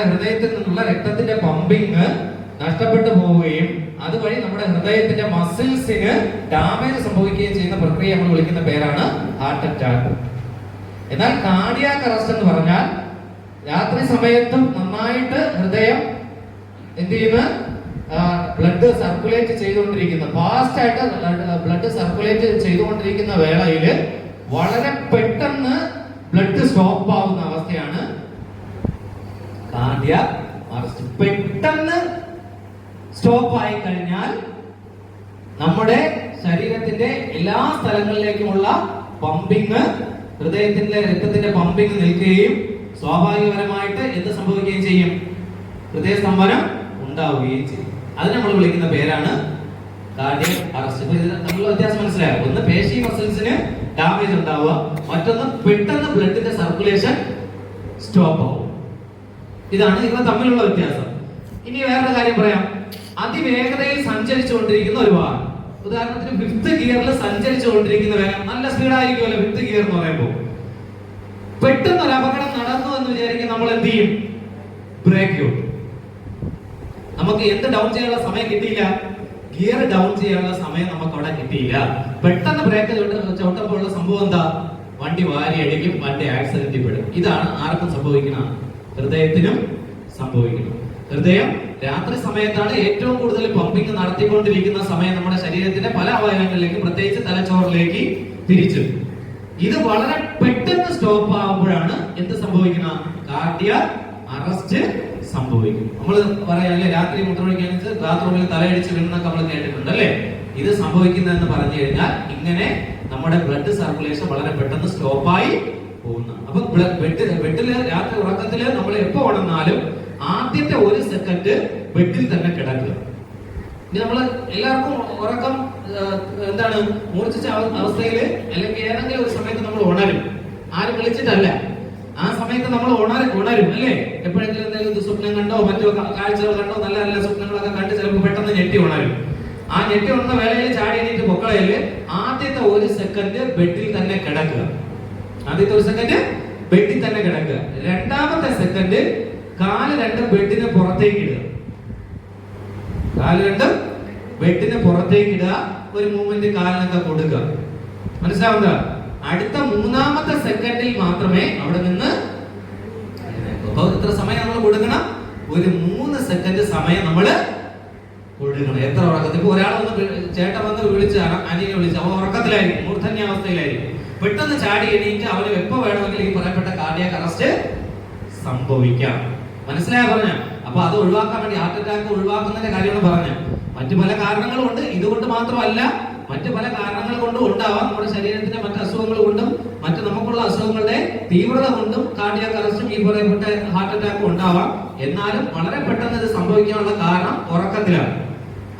നമ്മുടെ ഹൃദയത്തിൽ നിന്നുള്ള രക്തത്തിന്റെ പമ്പിങ് നഷ്ടപ്പെട്ടു പോവുകയും അതുവഴി നമ്മുടെ ഹൃദയത്തിന്റെ മസിൽസിന് ഡാമേജ് സംഭവിക്കുകയും ചെയ്യുന്ന പ്രക്രിയ നമ്മൾ വിളിക്കുന്ന പേരാണ് ഹാർട്ട് അറ്റാക്ക് എന്നാൽ കാർഡിയാക് അറസ്റ്റ് എന്ന് പറഞ്ഞാൽ രാത്രി സമയത്തും നന്നായിട്ട് ഹൃദയം എന്ത് ചെയ്യുന്ന? ബ്ലഡ് സർക്കുലേറ്റ് ചെയ്തുകൊണ്ടിരിക്കുന്ന. ഫാസ്റ്റ് ആയിട്ട് ബ്ലഡ് സർക്കുലേറ്റ് ചെയ്തുകൊണ്ടിരിക്കുന്ന വേളയിൽ വളരെ പെട്ടെന്ന് ബ്ലഡ് സ്റ്റോപ്പ് ആവുന്ന. കാർഡിയാക് അറസ്റ്റ് പെട്ടെന്ന് സ്റ്റോപ്പ് ആയി കഴിഞ്ഞാൽ നമ്മുടെ ശരീരത്തിന്റെ എല്ലാ സ്ഥലങ്ങളിലേക്കുമുള്ള പമ്പിങ് ഹൃദയത്തിന്റെ രക്തത്തിന്റെ പമ്പിങ് നിൽക്കുകയും സ്വാഭാവികപരമായിട്ട് എന്ത് സംഭവിക്കുകയും ചെയ്യും? ഹൃദയസ്തംഭനം ഉണ്ടാവുകയും ചെയ്യും. അത് നമ്മൾ വിളിക്കുന്ന പേരാണ് കാർഡിയക് അറസ്റ്റ് തമ്മിലുള്ള വ്യത്യാസം മനസ്സിലായോ? ഒന്ന് പേശി മസിൽസിന് ഡാമേജ് ഉണ്ടാവുക മറ്റൊന്ന് പെട്ടെന്ന് ബ്ലഡിന്റെ സർക്കുലേഷൻ സ്റ്റോപ്പ് ആവും. ഇതാണ് ഇവ തമ്മിലുള്ള വ്യത്യാസം. ഇനി വേറൊരു കാര്യം പറയാം. അതിവേഗതയിൽ സഞ്ചരിച്ചുകൊണ്ടിരിക്കുന്ന ഒരു വാഹനം. ഉദാഹരണത്തിന് ഫിഫ്ത്ത് ഗിയറിൽ സഞ്ചരിച്ചുകൊണ്ടിരിക്കുന്ന വേഗം നല്ല സ്പീഡായിരിക്കുമല്ലോ ഫിഫ്ത്ത് ഗിയർ എന്ന് പറയുമ്പോൾ പെട്ടെന്ന് ഒരു അപകടം നടന്നു എന്ന് വിചാരിക്കും നമ്മൾ എന്ത് ചെയ്യും? ബ്രേക്ക് നമുക്ക് എന്ത് ഡൗൺ ചെയ്യാനുള്ള സമയം കിട്ടിയില്ല? ഗിയർ ഡൗൺ ചെയ്യാനുള്ള സമയം നമുക്ക് അവിടെ കിട്ടിയില്ല. പെട്ടെന്ന് ബ്രേക്ക് ചവിട്ടപ്പോഴുള്ള സംഭവം എന്താ? വണ്ടി വാരി അടിക്കും വണ്ടി ആക്സിഡന്റിൽ പെടും. ഇതാണ് ആർക്കും സംഭവിക്കണം ഹൃദയത്തിനും സംഭവിക്കുന്നു. ഹൃദയം രാത്രി സമയത്താണ് ഏറ്റവും കൂടുതൽ പമ്പിങ് നടത്തിക്കൊണ്ടിരിക്കുന്ന സമയം നമ്മുടെ ശരീരത്തിന്റെ പല അവയവങ്ങളിലേക്ക് പ്രത്യേകിച്ച് തലച്ചോറിലേക്ക് തിരിച്ചു. ഇത് വളരെ പെട്ടെന്ന് സ്റ്റോപ്പ് ആകുമ്പോഴാണ് എന്ത് സംഭവിക്കുന്ന? കാർഡിയ അറസ്റ്റ് സംഭവിക്കും. നമ്മൾ പറയാല്ലേ രാത്രി മുട്ടൊഴിക്കാൻ ബാത്റൂമിൽ തലയടിച്ച് വീണെന്നൊക്കെ നമ്മൾ കേട്ടിട്ടുണ്ട് അല്ലേ? ഇത് സംഭവിക്കുന്നതെന്ന് പറഞ്ഞു കഴിഞ്ഞാൽ ഇങ്ങനെ നമ്മുടെ ബ്ലഡ് സർക്കുലേഷൻ വളരെ പെട്ടെന്ന് സ്റ്റോപ്പായി പോകുന്നു അപ്പൊ ബെഡ് ബെഡിൽ രാത്രി ഉറക്കത്തിൽ നമ്മൾ എപ്പോ ഉണർന്നാലും ആദ്യത്തെ ഒരു സെക്കൻഡ് ബെഡിൽ തന്നെ കിടക്കുക. ഇനി നമ്മൾ എല്ലാവർക്കും ഉറക്കം എന്താണ് മൂർച്ഛിച്ച അവസ്ഥയിൽ അല്ലെങ്കിൽ ഏതെങ്കിലും ഒരു സമയത്ത് നമ്മൾ ഉണരും. ആരും വിളിച്ചിട്ടല്ല. ആ സമയത്ത് നമ്മൾ ഉണര ഉണരും അല്ലേ? എപ്പോഴെങ്കിലും എന്തെങ്കിലും സ്വപ്നം കണ്ടോ മറ്റോ കാഴ്ചകൾ കണ്ടോ നല്ല നല്ല സ്വപ്നങ്ങളൊക്കെ കണ്ട് ചിലപ്പോൾ പെട്ടെന്ന് ഞെട്ടി ഉണരും. ആ ഞെട്ടി ഉണർന്ന വേളയിൽ ചാടി എണീറ്റ് പൊക്കളയിൽ ആദ്യത്തെ ഒരു സെക്കൻഡ് ബെഡിൽ തന്നെ കിടക്കുക. ആദ്യത്തെ ഒരു സെക്കൻഡ് ബെഡിൽ തന്നെ കിടക്കുക. രണ്ടാമത്തെ സെക്കൻഡ് കാൽ രണ്ട് ബെഡിന് പുറത്തേക്ക് ഇടുക. കാൽ രണ്ട് ബെഡിന് പുറത്തേക്ക് ഇടുക. ഒരു മൂവ്മെന്റ് കാലിനൊക്കെ കൊടുക്കുക. മനസ്സിലാവുക അടുത്ത മൂന്നാമത്തെ സെക്കൻഡിൽ മാത്രമേ അവിടെ നിന്ന് എഴുന്നേൽക്കൂ. അപ്പൊ എത്ര സമയം നമ്മൾ കൊടുക്കണം. ഒരു മൂന്ന് സെക്കൻഡ് സമയം നമ്മൾ കൊടുക്കണം. എത്ര ഉറക്കത്തിൽ ഇപ്പൊ ഒരാൾ ഒന്ന് ചേട്ടൻ വന്ന് വിളിച്ചാണ് അനിയെ വിളിച്ച്. അവൻ ഉറക്കത്തിലായിരിക്കും. മൂർധന്യാവസ്ഥയിലായിരിക്കും. പെട്ടെന്ന് ചാടി എണീറ്റ് അവന് എപ്പോ വേണമെങ്കിൽ ഈ പറയപ്പെട്ട കാർഡിയാക് അറസ്റ്റ് സംഭവിക്കാം. മനസ്സിലായ പറഞ്ഞ? അപ്പൊ അത് ഒഴിവാക്കാൻ വേണ്ടി ഹാർട്ട് അറ്റാക്ക് ഒഴിവാക്കുന്നതിന്റെ കാര്യമാണ് പറഞ്ഞു. മറ്റു പല കാരണങ്ങളും ഉണ്ട്. ഇതുകൊണ്ട് മാത്രമല്ല മറ്റു പല കാരണങ്ങൾ കൊണ്ടും ഉണ്ടാവാം. നമ്മുടെ ശരീരത്തിന്റെ മറ്റു അസുഖങ്ങൾ കൊണ്ടും മറ്റു നമുക്കുള്ള അസുഖങ്ങളുടെ തീവ്രത കൊണ്ടും കാർഡിയാക് അറസ്റ്റും ഈ പറയപ്പെട്ട ഹാർട്ട് അറ്റാക്കും ഉണ്ടാവാം. എന്നാലും വളരെ പെട്ടെന്ന് ഇത് സംഭവിക്കാനുള്ള കാരണം ഉറക്കത്തിലാണ്.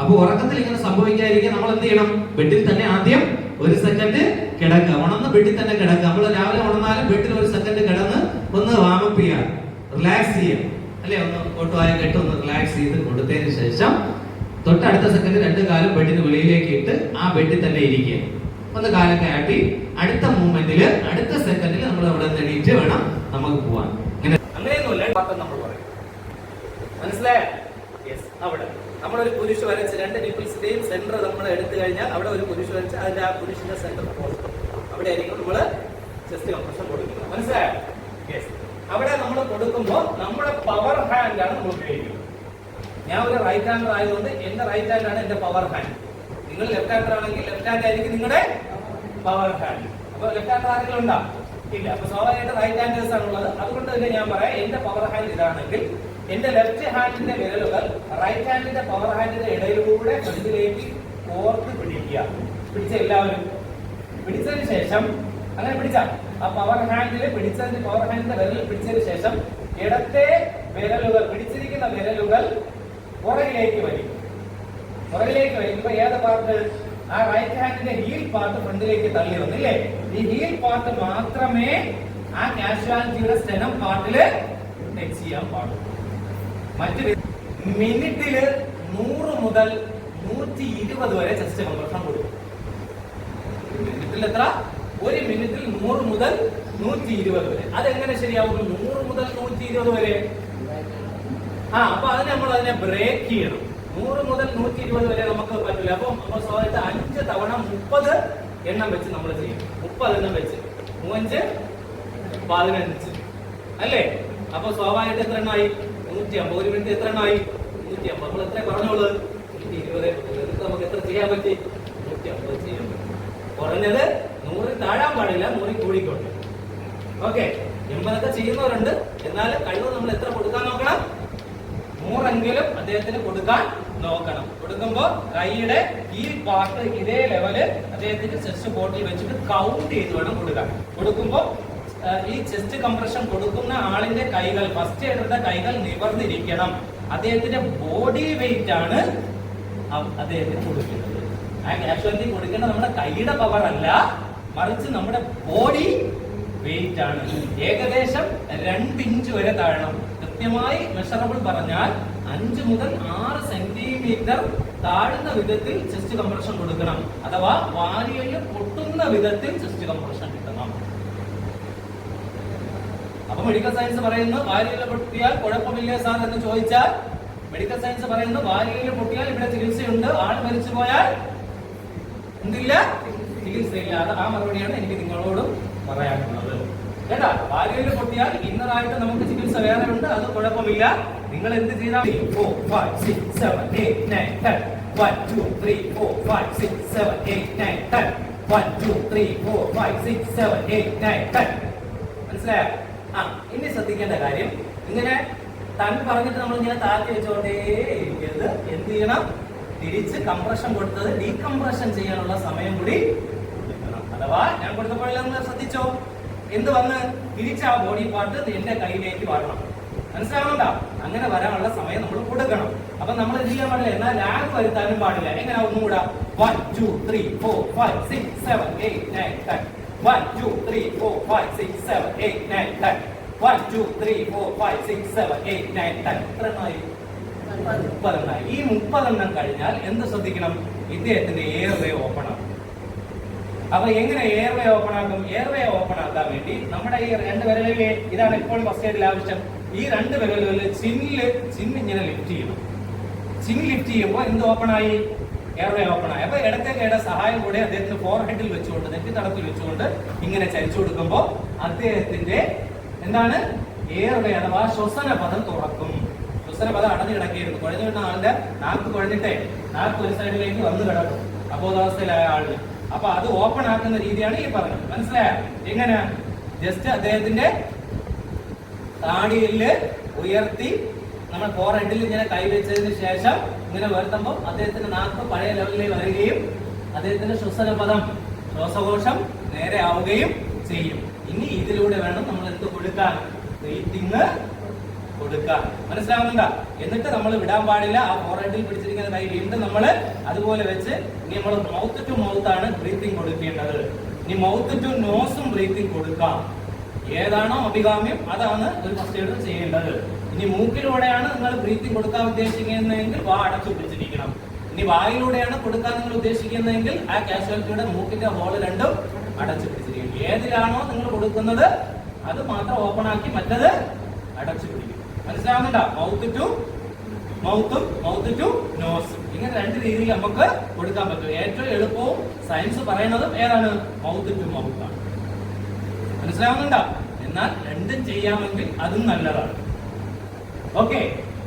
അപ്പൊ ഉറക്കത്തിൽ ഇങ്ങനെ സംഭവിക്കാതിരിക്കാൻ നമ്മൾ എന്ത് ചെയ്യണം? ബെഡിൽ തന്നെ ആദ്യം ഒരു സെക്കൻഡ് കിടക്കുക. ഉണർന്ന് ബെഡിൽ തന്നെ കിടക്കുക. നമ്മൾ രാവിലെ ഉണർന്നാലും വീട്ടിൽ ഒരു സെക്കൻഡ് കിടന്ന് ഒന്ന് വാമപ്പ് ചെയ്യാം. റിലാക്സ് ചെയ്യാം അല്ലെ? ഒന്ന് കൊട്ടുവായ കെട്ട് ഒന്ന് റിലാക്സ് ചെയ്ത് കൊടുത്തതിന് ശേഷം തൊട്ടടുത്ത സെക്കൻഡ് രണ്ട് കാലം ബെഡിന് വെളിയിലേക്ക് ഇട്ട് ആ ബെഡിൽ തന്നെ ഇരിക്കുക. ഒന്ന് കാലൊക്കെ ആട്ടി അടുത്ത മൂവ്മെന്റിൽ അടുത്ത സെക്കൻഡിൽ നമ്മൾ അവിടെ എണീറ്റ് വേണം നമുക്ക് പോവാൻ. അങ്ങനെ അങ്ങനെയൊന്നുമില്ല. നമ്മൾ പറയും. മനസ്സിലായോ? അവിടെ. നമ്മളൊരു പുരുഷ വരച്ച് രണ്ട് നിപ്പിൾസിന്റെയും സെന്റർ നമ്മൾ എടുത്തു കഴിഞ്ഞാൽ അവിടെ ഒരു പുരുഷ വരച്ച് അതിന്റെ ആ പുരുഷന്റെ സെന്റർ അവിടെ ആയിരിക്കും നമ്മൾ ചെസ്റ്റ് കംപ്രഷൻ കൊടുക്കുന്നത്. മനസ്സിലായോ? അവിടെ നമ്മൾ കൊടുക്കുമ്പോൾ നമ്മുടെ പവർ ഹാൻഡ് ആണ് നമ്മൾ ഉപയോഗിക്കുന്നത്. ഞാൻ ഒരു റൈറ്റ് ഹാൻഡർ ആയതുകൊണ്ട് എന്റെ റൈറ്റ് ഹാൻഡ് ആണ് എന്റെ പവർ ഹാൻഡ് നിങ്ങൾ ലെഫ്റ്റ് ഹാൻഡർ ആണെങ്കിൽ ലെഫ്റ്റ് ഹാൻഡ് ആയിരിക്കും നിങ്ങളുടെ പവർ ഹാൻഡ് അപ്പൊ ലെഫ്റ്റ് ഹാൻഡർ ആരെങ്കിലും ഉണ്ടാ? ഇല്ല. അപ്പൊ സ്വാഭാവികമായിട്ട് റൈറ്റ് ഹാൻഡേഴ്സ് ആണുള്ളത്. അതുകൊണ്ട് തന്നെ ഞാൻ പറയാം എന്റെ പവർ ഹാൻഡ് ഇതാണെങ്കിൽ എന്റെ ലെഫ്റ്റ് ഹാൻഡിന്റെ വിരലുകൾ റൈറ്റ് ഹാൻഡിന്റെ പവർ ഹാൻഡിന്റെ ഇടയിലൂടെ ഫ്രണ്ടിലേക്ക് കോർത്ത് പിടിക്കുക. പിടിച്ച എല്ലാവരും? പിടിച്ചതിന് ശേഷം അങ്ങനെ പിടിച്ച. ആ പവർ ഹാൻഡിൽ പിടിച്ചതിന് പവർ ഹാൻഡിന്റെ വിരൽ പിടിച്ചതിന് ശേഷം ഇടത്തെ വിരലുകൾ പിടിച്ചിരിക്കുന്ന വിരലുകൾ പുറകിലേക്ക് വലിക്കും പുറകിലേക്ക് വരുമ്പോ ഏത് പാർട്ട്? ആ റൈറ്റ് ഹാൻഡിന്റെ ഹീൽ പാർട്ട് ഫ്രണ്ടിലേക്ക് തള്ളി വന്നില്ലേ ഈ ഹീൽ പാർട്ട് മാത്രമേ ആ കാഷ്വാലിറ്റിയുടെ സ്റ്റെനം പാർട്ടിൽ ടച്ച് ചെയ്യാൻ പാടുള്ളൂ. മറ്റു മിനിറ്റിൽ നൂറ് മുതൽ നൂറ്റി ഇരുപത് വരെ ചെസ്റ്റ് കംപ്രഷൻ കൊടുക്കും. മിനിറ്റിൽ എത്ര ഒരു മിനിറ്റിൽ നൂറ് മുതൽ നൂറ്റി ഇരുപത് വരെ. അതെങ്ങനെ ശരിയാവും? നൂറ് മുതൽ നൂറ്റി ഇരുപത് വരെ. ആ അപ്പൊ അതിന് നമ്മൾ അതിനെ ബ്രേക്ക് ചെയ്യണം. നൂറ് മുതൽ നൂറ്റി ഇരുപത് വരെ നമുക്ക് പറ്റില്ല. അപ്പൊ നമ്മൾ സ്വാഭാവിക അഞ്ച് തവണ മുപ്പത് എണ്ണം വെച്ച് നമ്മൾ ചെയ്യും. മുപ്പത് എണ്ണം വെച്ച്. മൂവഞ്ച് പതിനഞ്ച്. അല്ലേ? അപ്പൊ സ്വാഭാവികമായിട്ട് എത്ര എണ്ണമായി നൂറ്റി അമ്പത് ഒരു മിനിറ്റ് എത്ര എണ്ണമായി നൂറ്റി അമ്പത് നമ്മൾ എത്ര പറഞ്ഞോളൂ? നൂറ്റി ഇരുപത് നമുക്ക് എത്ര ചെയ്യാൻ പറ്റി? നൂറ്റി അമ്പത് ചെയ്യാൻ പറ്റി. കുറഞ്ഞത് നൂറിൽ താഴാൻ പാടില്ല നൂറിൽ കൂടിക്കൊണ്ട് ഓക്കെ എൺപതൊക്കെ ചെയ്യുന്നവരുണ്ട്. എന്നാൽ കഴിവ് നമ്മൾ എത്ര കൊടുക്കാൻ നോക്കണം? നൂറെങ്കിലും അദ്ദേഹത്തിന് കൊടുക്കാൻ നോക്കണം. കൊടുക്കുമ്പോ കൈയുടെ ഈ പാർട്ട് ഇതേ ലെവൽ അദ്ദേഹത്തിന്റെ ചെസ്റ്റ് ബോട്ടിൽ വെച്ചിട്ട് കൗണ്ട് ചെയ്ത് വേണം കൊടുക്കാൻ. കൊടുക്കുമ്പോ ഈ ചെസ്റ്റ് കംപ്രഷൻ കൊടുക്കുന്ന ആളിന്റെ കൈകൾ ഫസ്റ്റ് എയ്ഡറുടെ കൈകൾ നിവർന്നിരിക്കണം. അദ്ദേഹത്തിന്റെ ബോഡി വെയിറ്റ് ആണ് അദ്ദേഹത്തിന് കൊടുക്കുന്നത്. ആ കാഷ്വാലിറ്റി കൊടുക്കേണ്ട നമ്മുടെ കൈയുടെ പവർ അല്ല. മറിച്ച് നമ്മുടെ ബോഡി വെയിറ്റ് ആണ്. ഏകദേശം രണ്ട് ഇഞ്ച് വരെ താഴണം. കൃത്യമായി മെഷറബിൾ പറഞ്ഞാൽ അഞ്ച് മുതൽ ആറ് സെന്റിമീറ്റർ താഴ്ന്ന വിധത്തിൽ ചെസ്റ്റ് കംപ്രഷൻ കൊടുക്കണം. അഥവാ വാരിയൽ പൊട്ടുന്ന വിധത്തിൽ ചെസ്റ്റ് കംപ്രഷൻ കിട്ടണം. അപ്പൊ മെഡിക്കൽ സയൻസ് പറയുന്നു വാരിയൽ പൊട്ടിയാൽ കുഴപ്പമില്ല സാർ എന്ന് ചോദിച്ചാൽ മെഡിക്കൽ സയൻസ് പറയുന്നു വാരിയൽ പൊട്ടിയാൽ ഇവിടെ ചികിത്സയുണ്ട്. ആൾ മരിച്ചു പോയാൽ എന്തില്ല ചികിത്സ ഇല്ലാതെ ആ മറുപടിയാണ് എനിക്ക് നിങ്ങളോടും പറയാനുള്ളത്. കേട്ടാ? വാരിയൽ പൊട്ടിയാൽ ഇന്നറായിട്ട് നമുക്ക് ചികിത്സ വേറെ ഉണ്ട് അത് കുഴപ്പമില്ല. നിങ്ങൾ എന്ത് ചെയ്താൽ ഫോർ മനസ്സിലായോ? ആ ഇനി ശ്രദ്ധിക്കേണ്ട കാര്യം ഇങ്ങനെ തൻ പറഞ്ഞിട്ട് നമ്മൾ ഇങ്ങനെ താഴ്ത്തി വെച്ചോണ്ടേ ഇരിക്കരുത് എന്ത് ചെയ്യണം? തിരിച്ച് കംപ്രഷൻ കൊടുത്തത് ഡീകംപ്രഷൻ ചെയ്യാനുള്ള സമയം കൂടി അഥവാ ഞാൻ കൊടുത്തപ്പോഴെല്ലാം ശ്രദ്ധിച്ചോ? എന്ത് വന്ന് തിരിച്ച് ആ ബോഡി പാർട്ട് എന്റെ കയ്യിലേക്ക് വരണം മനസ്സിലാവണ്ട അങ്ങനെ വരാനുള്ള സമയം നമ്മൾ കൊടുക്കണം. അപ്പൊ നമ്മൾ എന്ത് ചെയ്യാൻ പാടില്ല? എന്നാൽ ലാഗ് വരുത്താനും പാടില്ല. എങ്ങനെ ഒന്നുകൂടാ one two three four five six seven eight nine ten one two three four five six seven eight nine ten one two three four five six seven eight nine ten എണ്ണമായി മുപ്പതെണ്ണമായി ഈ മുപ്പതെണ്ണം കഴിഞ്ഞാൽ എന്ത് ശ്രദ്ധിക്കണം? ഇദ്ദേഹത്തിന്റെ എയർവേ ഓപ്പൺ ആകും അപ്പൊ എങ്ങനെ എയർവേ ഓപ്പൺ ആക്കും എയർവേ ഓപ്പൺ ആക്കാൻ വേണ്ടി നമ്മുടെ ഈ രണ്ട് വിരലിലെ ഇതാണ് ഇപ്പോൾ ഫസ്റ്റ് ആവശ്യം. ഈ രണ്ട് വിരലുകളിൽ ചിന്നിൽ ചിന്ന് ഇങ്ങനെ ലിഫ്റ്റ് ചെയ്യണം. ചിൻ ലിഫ്റ്റ് ചെയ്യുമ്പോൾ എന്ത് ഓപ്പൺ ആയി എയർവേ ഓപ്പൺ ആയി അപ്പൊ ഇടത്തേക്കയുടെ സഹായം കൂടെ അദ്ദേഹത്തിന് ഫോർ ഹെഡിൽ വെച്ചുകൊണ്ട് നെറ്റി തടത്തിൽ വെച്ചുകൊണ്ട് ഇങ്ങനെ ചരിച്ചു കൊടുക്കുമ്പോൾ അദ്ദേഹത്തിന്റെ എന്താണ്? എയർവേ അഥവാ ശ്വസന പദം തുറക്കും. ശ്വസന പദം അടഞ്ഞു കിടക്കുകയായിരുന്നു. കുഴഞ്ഞു കിട്ടുന്ന ആളുടെ നാക്ക് കുഴഞ്ഞിട്ടേ നാക്ക് ഒരു സൈഡിലേക്ക് വന്നു കിടക്കും അബോധാവസ്ഥയിലായ ആളിന്. അപ്പൊ അത് ഓപ്പൺ ആക്കുന്ന രീതിയാണ് ഈ പറഞ്ഞത്. മനസ്സിലായോ? എങ്ങനെ? ജസ്റ്റ് അദ്ദേഹത്തിന്റെ താടിയിൽ ഉയർത്തി നമ്മൾ ഫോർ ഹെഡിൽ ഇങ്ങനെ കൈവച്ചതിന് ശേഷം ഇങ്ങനെ ഉയർത്തുമ്പോൾ അദ്ദേഹത്തിന്റെ നാക്ക് പഴയ ലെവലിൽ വരികയും അദ്ദേഹത്തിന്റെ ശ്വസന പദം ശ്വാസകോശം നേരെ ആവുകയും ചെയ്യും. ഇനി ഇതിലൂടെ വേണം നമ്മൾ എന്ത് കൊടുക്കാൻ? ബ്രീത്തിങ് കൊടുക്കാൻ മനസ്സിലാവുന്നുണ്ടോ? എന്നിട്ട് നമ്മൾ വിടാൻ പാടില്ല. ആ ഫോർ ഹെഡിൽ പിടിച്ചിരിക്കുന്ന കൈ വീണ്ടും നമ്മൾ അതുപോലെ വെച്ച് ഇനി നമ്മൾ മൗത്ത് ടു മൗത്ത് ആണ് ബ്രീത്തിങ് കൊടുക്കേണ്ടത്. ഇനി മൗത്ത് ടു നോസും ബ്രീത്തിങ് കൊടുക്കാം. ഏതാണോ അഭികാമ്യം അതാണ് ഒരു ഫസ്റ്റ് ചെയ്യേണ്ടത്. ഇനി മൂക്കിലൂടെയാണ് നിങ്ങൾ ബ്രീത്തിങ് കൊടുക്കാൻ ഉദ്ദേശിക്കുന്നതെങ്കിൽ വാ അടച്ചു പിടിച്ചിരിക്കണം. ഇനി വായിലൂടെയാണ് കൊടുക്കാൻ നിങ്ങൾ ഉദ്ദേശിക്കുന്നതെങ്കിൽ ആ കാഷ്വാലിറ്റിയുടെ മൂക്കിന്റെ ഹോൾ രണ്ടും അടച്ചു പിടിച്ചിരിക്കും ഏതിലാണോ നിങ്ങൾ കൊടുക്കുന്നത് അത് മാത്രം ഓപ്പൺ ആക്കി മറ്റത് അടച്ചു പിടിക്കും മനസ്സിലാവുന്നുണ്ടോ മൗത്ത് ടു മൗത്തും മൗത്ത് ടു നോസ് ഇങ്ങനെ രണ്ട് രീതിയിൽ നമുക്ക് കൊടുക്കാൻ പറ്റും. ഏറ്റവും എളുപ്പവും സയൻസ് പറയുന്നതും ഏതാണ്? മൗത്ത് ടു മൗത്ത് ആണ്. മനസ്സിലാവുന്നുണ്ടോ? എന്നാൽ രണ്ടും ചെയ്യാമെങ്കിൽ അതും നല്ലതാണ്. ഓക്കെ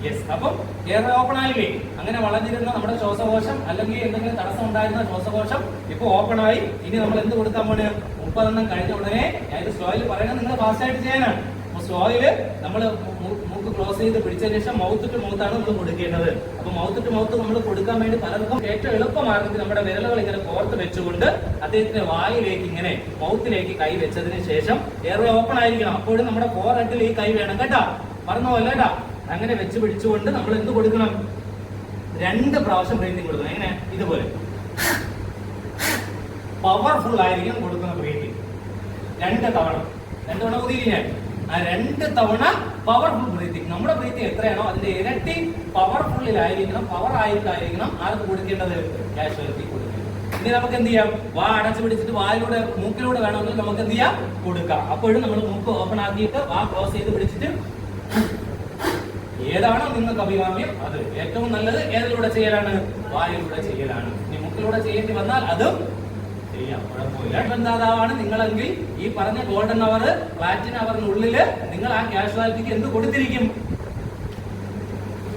യെസ് അപ്പം എയർ ഓപ്പൺ ആയില്ലേ? അങ്ങനെ വളഞ്ഞിരുന്ന നമ്മുടെ ശ്വാസകോശം അല്ലെങ്കിൽ എന്തെങ്കിലും തടസ്സം ഉണ്ടായിരുന്ന ശ്വാസകോശം ഇപ്പൊ ഓപ്പൺ ആയി. ഇനി നമ്മൾ എന്ത് കൊടുക്കാൻ പോണ്? മുപ്പതെണ്ണം കഴിഞ്ഞ ഉടനെ ഇത് സ്ലോയിൽ പറയുന്നത് നിങ്ങൾ ഫാസ്റ്റ് ആയിട്ട് ചെയ്യാനാണ്. അപ്പൊ സ്ലോയിൽ നമ്മൾ ക്ലോസ് ചെയ്ത് പിടിച്ചതിന് ശേഷം മൗത്ത് ടു മൗത്ത് ആണ് നമ്മൾ കൊടുക്കേണ്ടത്. അപ്പൊ മൗത്ത് ടു മൗത്ത് നമ്മൾ കൊടുക്കാൻ വേണ്ടി പലർക്കും ഏറ്റവും എളുപ്പമാർഗത്തിൽ നമ്മുടെ വിരലുകൾ ഇങ്ങനെ കോർത്ത് വെച്ചുകൊണ്ട് അദ്ദേഹത്തിന്റെ വായിലേക്ക് ഇങ്ങനെ മൗത്തിലേക്ക് കൈ വെച്ചതിന് ശേഷം എയർവേ ഓപ്പൺ ആയിരിക്കണം. അപ്പോഴും നമ്മുടെ ഫോർ ഈ കൈ വേണം കേട്ടാ. പോലെ കേട്ടാ? അങ്ങനെ വെച്ച് പിടിച്ചുകൊണ്ട് നമ്മൾ എന്ത് കൊടുക്കണം? രണ്ട് പ്രാവശ്യം ബ്രീത്തിങ് കൊടുക്കണം. എങ്ങനെ? ഇതുപോലെ. പവർഫുൾ ആയിരിക്കും കൊടുക്കുന്ന ബ്രീത്തിങ് രണ്ട് തവണ. രണ്ട് തവണ കുതിരി ഞാൻ? ആ രണ്ട് തവണ പവർഫുൾ ബ്രീത്തിങ് നമ്മുടെ ബ്രീത്തിങ് എത്രയാണോ അതിന്റെ ഇരട്ടി പവർഫുള്ളിലായിരിക്കണം പവർ ആയിട്ടായിരിക്കണം ആർക്ക് കൊടുക്കേണ്ടത്. കാഷ്വാലിറ്റി കൊടുക്കേണ്ടത്. ഇനി നമുക്ക് എന്ത് ചെയ്യാം? വാ അടച്ചു പിടിച്ചിട്ട് വായിലൂടെ മൂക്കിലൂടെ വേണമെങ്കിൽ നമുക്ക് എന്ത് ചെയ്യാം? കൊടുക്കാം. അപ്പോഴും നമ്മൾ മൂക്ക് ഓപ്പൺ ആക്കിയിട്ട് വാ ക്ലോസ് ചെയ്ത് പിടിച്ചിട്ട് ഏതാണോ നിങ്ങൾക്ക് അഭികാമ്യം? അത്. ഏറ്റവും നല്ലത് ഏതിലൂടെ ചെയ്യലാണ്? വായിലൂടെ ചെയ്യലാണ്. ഇനി മൂക്കിലൂടെ ചെയ്യേണ്ടി വന്നാൽ അതും ചെയ്യാം നിങ്ങളെങ്കിൽ ഈ പറഞ്ഞ ഗോൾഡൻ അവർ പ്ലാറ്റിനം അവറിനുള്ളിൽ നിങ്ങൾ ആ കാഷ്വാലിറ്റിക്ക് എന്ത് കൊടുത്തിരിക്കും?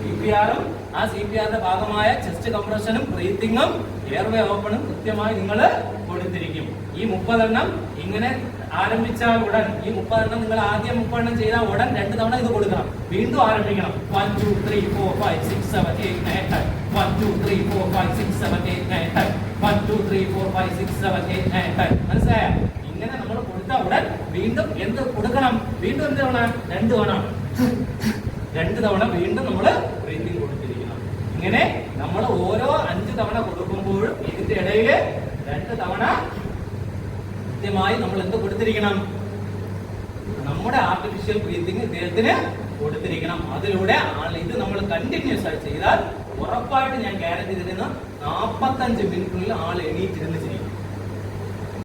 സി പി ആറും ആ സി പി ആറിന്റെ ഭാഗമായ ചെസ്റ്റ് കംപ്രഷനും ബ്രീത്തിങ്ങും എയർവേ ഓപ്പണും കൃത്യമായി നിങ്ങൾ കൊടുത്തിരിക്കും. ഈ മുപ്പതെണ്ണം ഇങ്ങനെ ആരംഭിച്ചാൽ ഉടൻ ഈ മുപ്പതെണ്ണം നിങ്ങൾ ആദ്യം മുപ്പതെണ്ണം ചെയ്താൽ ഉടൻ രണ്ട് തവണ ഇത് കൊടുക്കണം. വീണ്ടും ആരംഭിക്കണം. One two three four five six seven eight nine one two three four five six seven eight nine one two three four five six seven eight nine മനസ്സിലായ? ഇങ്ങനെ നമ്മൾ കൊടുത്ത ഉടൻ വീണ്ടും എന്ത് കൊടുക്കണം? വീണ്ടും എന്ത് തവണ? രണ്ട് തവണ. രണ്ട് തവണ വീണ്ടും നമ്മൾ ബ്രീത്തിങ് കൊടുത്തിരിക്കണം. ഇങ്ങനെ നമ്മൾ ഓരോ അഞ്ച് തവണ കൊടുക്കുമ്പോഴും ഇതിന്റെ ഇടയിൽ രണ്ട് തവണ കൃത്യമായി നമ്മൾ എന്ത് കൊടുത്തിരിക്കണം? നമ്മുടെ ആർട്ടിഫിഷ്യൽ ബ്രീത്തിങ് ഇദ്ദേഹത്തിന് കൊടുത്തിരിക്കണം. അതിലൂടെ ആൾ ഇത് നമ്മൾ കണ്ടിന്യൂസ് ആയി ചെയ്താൽ ഉറപ്പായിട്ട് ഞാൻ ഗ്യാരണ്ടി തരുന്ന നാൽപ്പത്തഞ്ച് മിനിറ്റിനുള്ളിൽ ആൾ എണീറ്റിരുന്ന് ചെയ്യും